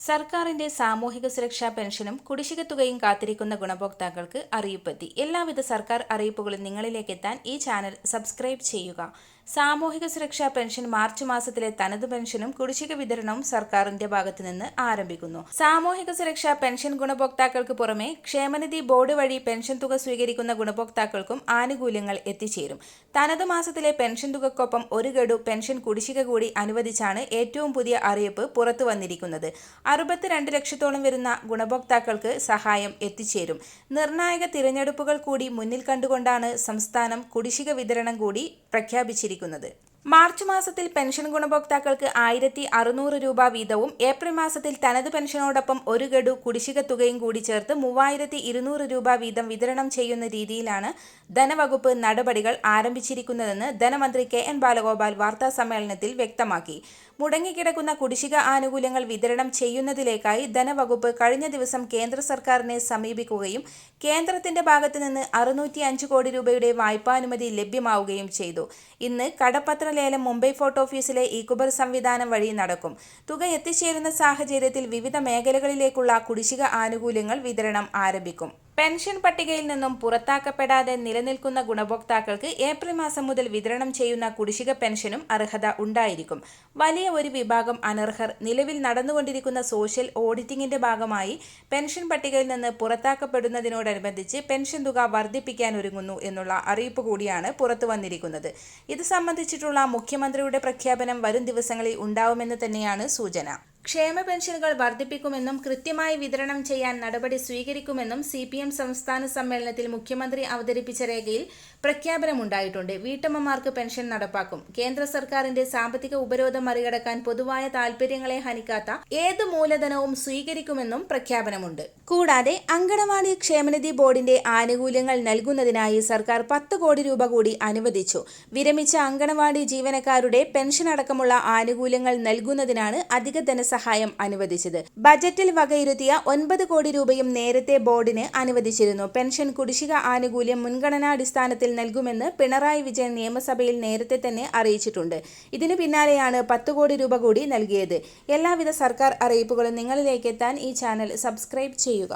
സർക്കാരിന്റെ സാമൂഹിക സുരക്ഷാ പെൻഷനും കുടിശ്ശിക തുകയും കാത്തിരിക്കുന്ന ഗുണഭോക്താക്കൾക്ക് അറിയിപ്പെത്തി എല്ലാവിധ സർക്കാർ അറിയിപ്പുകളും നിങ്ങളിലേക്ക് എത്താൻ ഈ ചാനൽ സബ്സ്ക്രൈബ് ചെയ്യുക. സാമൂഹിക സുരക്ഷാ പെൻഷൻ മാർച്ച് മാസത്തിലെ തനത് പെൻഷനും കുടിശ്ശിക വിതരണവും സർക്കാരിന്റെ ഭാഗത്തു നിന്ന് ആരംഭിക്കുന്നു. സാമൂഹിക സുരക്ഷാ പെൻഷൻ ഗുണഭോക്താക്കൾക്ക് പുറമെ ക്ഷേമനിധി ബോർഡ് വഴി പെൻഷൻ തുക സ്വീകരിക്കുന്ന ഗുണഭോക്താക്കൾക്കും ആനുകൂല്യങ്ങൾ എത്തിച്ചേരും. തനത് മാസത്തിലെ പെൻഷൻ തുകക്കൊപ്പം ഒരു ഗഡു പെൻഷൻ കുടിശ്ശിക കൂടി അനുവദിച്ചാണ് ഏറ്റവും പുതിയ അറിയിപ്പ് പുറത്തു വന്നിരിക്കുന്നത്. അറുപത്തിരണ്ട് ലക്ഷത്തോളം വരുന്ന ഗുണഭോക്താക്കൾക്ക് സഹായം എത്തിച്ചേരും. നിർണായക തിരഞ്ഞെടുപ്പുകൾ കൂടി മുന്നിൽ കണ്ടുകൊണ്ടാണ് സംസ്ഥാനം കുടിശ്ശിക വിതരണം കൂടി പ്രഖ്യാപിച്ചിരിക്കുന്നത്. സൂചിപ്പിക്കുന്നത് മാർച്ച് മാസത്തിൽ പെൻഷൻ ഗുണഭോക്താക്കൾക്ക് ആയിരത്തി അറുന്നൂറ് രൂപ വീതവും ഏപ്രിൽ മാസത്തിൽ തനത് പെൻഷനോടൊപ്പം ഒരു ഗഡു കുടിശ്ശിക തുകയും കൂടി ചേർത്ത് മൂവായിരത്തി ഇരുന്നൂറ് രൂപ വീതം വിതരണം ചെയ്യുന്ന രീതിയിലാണ് ധനവകുപ്പ് നടപടികൾ ആരംഭിച്ചിരിക്കുന്നതെന്ന് ധനമന്ത്രി കെ എൻ ബാലഗോപാൽ വാർത്താ സമ്മേളനത്തിൽ വ്യക്തമാക്കി. മുടങ്ങിക്കിടക്കുന്ന കുടിശ്ശിക ആനുകൂല്യങ്ങൾ വിതരണം ചെയ്യുന്നതിലേക്കായി ധനവകുപ്പ് കഴിഞ്ഞ ദിവസം കേന്ദ്ര സർക്കാരിനെ സമീപിക്കുകയും കേന്ദ്രത്തിന്റെ ഭാഗത്തു നിന്ന് അറുന്നൂറ്റി അഞ്ച് കോടി രൂപയുടെ വായ്പാനുമതി ലഭ്യമാവുകയും ചെയ്തു. ഇന്ന് കടപ്പത്ര ലേലം മുംബൈ ഫോർട്ട് ഓഫീസിലെ ഇക്കുബർ സംവിധാനം വഴി നടക്കും. തുക എത്തിച്ചേരുന്ന സാഹചര്യത്തിൽ വിവിധ മേഖലകളിലേക്കുള്ള കുടിശ്ശിക ആനുകൂല്യങ്ങൾ വിതരണം ആരംഭിക്കും. പെൻഷൻ പട്ടികയിൽ നിന്നും പുറത്താക്കപ്പെടാതെ നിലനിൽക്കുന്ന ഗുണഭോക്താക്കൾക്ക് ഏപ്രിൽ മാസം മുതൽ വിതരണം ചെയ്യുന്ന കുടിശ്ശിക പെൻഷനും അർഹത ഉണ്ടായിരിക്കും. വലിയ ഒരു വിഭാഗം അനർഹർ നിലവിൽ നടന്നുകൊണ്ടിരിക്കുന്ന സോഷ്യൽ ഓഡിറ്റിംഗിന്റെ ഭാഗമായി പെൻഷൻ പട്ടികയിൽ നിന്ന് പുറത്താക്കപ്പെടുന്നതിനോടനുബന്ധിച്ച് പെൻഷൻ തുക വർദ്ധിപ്പിക്കാൻ ഒരുങ്ങുന്നു എന്നുള്ള അറിയിപ്പ് കൂടിയാണ് പുറത്തു വന്നിരിക്കുന്നത്. ഇത് സംബന്ധിച്ചിട്ടുള്ള മുഖ്യമന്ത്രിയുടെ പ്രഖ്യാപനം വരും ദിവസങ്ങളിൽ ഉണ്ടാവുമെന്ന് തന്നെയാണ് സൂചന. ക്ഷേമ പെൻഷനുകൾ വർദ്ധിപ്പിക്കുമെന്നും കൃത്യമായി വിതരണം ചെയ്യാൻ നടപടി സ്വീകരിക്കുമെന്നും സി പി എം സംസ്ഥാന സമ്മേളനത്തിൽ മുഖ്യമന്ത്രി അവതരിപ്പിച്ച രേഖയിൽ പ്രഖ്യാപനമുണ്ടായിട്ടുണ്ട്. വീട്ടമ്മമാർക്ക് പെൻഷൻ നടപ്പാക്കും. കേന്ദ്ര സർക്കാരിന്റെ സാമ്പത്തിക ഉപരോധം മറികടക്കാൻ പൊതുവായ താൽപര്യങ്ങളെ ഹനിക്കാത്ത ഏത് മൂലധനവും സ്വീകരിക്കുമെന്നും പ്രഖ്യാപനമുണ്ട്. കൂടാതെ അങ്കണവാടി ക്ഷേമനിധി ബോർഡിന്റെ ആനുകൂല്യങ്ങൾ നൽകുന്നതിനായി സർക്കാർ പത്ത് കോടി രൂപ കൂടി അനുവദിച്ചു. വിരമിച്ച അങ്കണവാടി ജീവനക്കാരുടെ പെൻഷൻ അടക്കമുള്ള ആനുകൂല്യങ്ങൾ നൽകുന്നതിനാണ് അധിക ധനസഹായം അനുവദിച്ചത്. ബജറ്റിൽ വകയിരുത്തിയ ഒൻപത് കോടി രൂപയും നേരത്തെ ബോർഡിന് അനുവദിച്ചിരുന്നു. പെൻഷൻ കുടിശ്ശിക ആനുകൂല്യം മുൻഗണനാടിസ്ഥാനത്തിൽ നൽകുമെന്ന് പിണറായി വിജയൻ നിയമസഭയിൽ നേരത്തെ തന്നെ അറിയിച്ചിട്ടുണ്ട്. ഇതിനു പിന്നാലെയാണ് പത്ത് കോടി രൂപ കൂടി നൽകിയത്. എല്ലാവിധ സർക്കാർ അറിയിപ്പുകളും നിങ്ങളിലേക്ക് എത്താൻ ഈ ചാനൽ സബ്സ്ക്രൈബ് ചെയ്യുക.